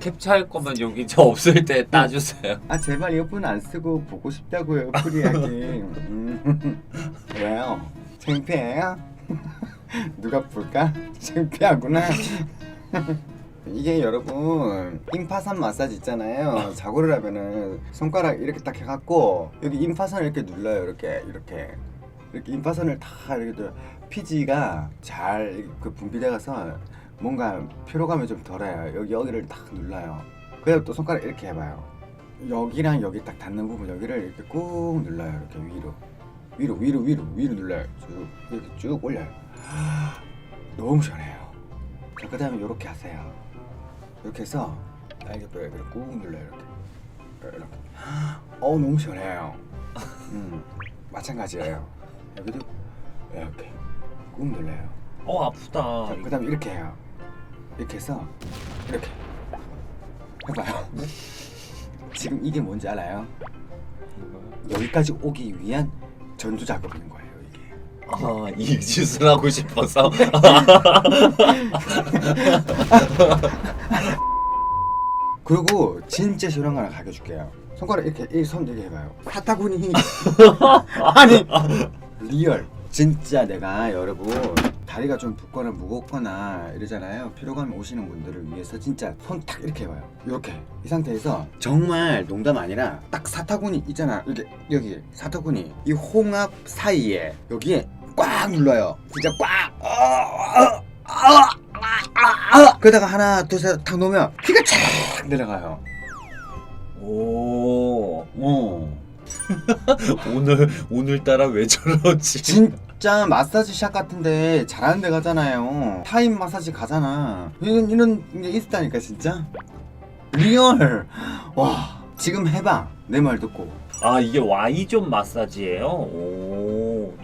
캡처할 거면 여기 저 없을 때 따주세요. 아 제발 이어폰 안 쓰고 보고 싶다고요 프리하게 음. 왜요? 창피해요? 누가 볼까? 창피하구나 이게 여러분 임파선 마사지 있잖아요 자고를 하면은 손가락 이렇게 딱 해갖고 여기 임파선을 이렇게 눌러요 이렇게 이렇게 이렇게 임파선을 다 이렇게 피지가 잘 그 분비돼가서 뭔가 피로감이 좀 덜해요. 여기 여기를 딱 눌러요. 그다음 또 손가락 이렇게 해봐요. 여기랑 여기 딱 닿는 부분 여기를 이렇게 꾹 눌러요. 이렇게 위로. 위로 위로 위로 위로 눌러요. 쭉 이렇게 쭉 올려요. 너무 시원해요. 자 그다음에 이렇게 하세요. 이렇게 해서 날개뼈를 이렇게 꾹 눌러요 이렇게. 이렇게. 어우 너무 시원해요. 음 마찬가지예요 여기도 이렇게 꾹 눌러요 어 아프다. 자, 그다음에 이렇게 해요. 이렇게 해서 이렇게 해봐요. 지금 이게 뭔지 알아요? 여기까지 오기 위한 전투 작업인 거예요. 이게. 아 이 짓을 하고 싶어서. 그리고 진짜 시원한 거 하나 가르쳐줄게요. 손가락 이렇게 이손 이렇게 해봐요. 사타구니 아니 리얼 진짜 내가 여러분 다리가 좀 붓거나 무겁거나 이러잖아요. 피로감 오시는 분들을 위해서 진짜 손 탁 이렇게 해봐요. 이렇게 이 상태에서 정말 농담 아니라 딱 사타구니 있잖아. 이렇게 여기 사타구니 이 홍합 사이에 여기에 꽉 눌러요. 진짜 꽉. 어, 어, 어. 그러다가 하나 둘셋탁 놓으면 피가 쫙 내려가요. 오 어. 오늘 오늘따라 왜 저러지? 진짜 마사지 샵 같은데 잘하는 데 가잖아요. 타임 마사지 가잖아. 이런 이런 게 있다니까 진짜. 리얼. 와 지금 해봐 내 말 듣고. 아 이게 Y존 마사지예요? 오.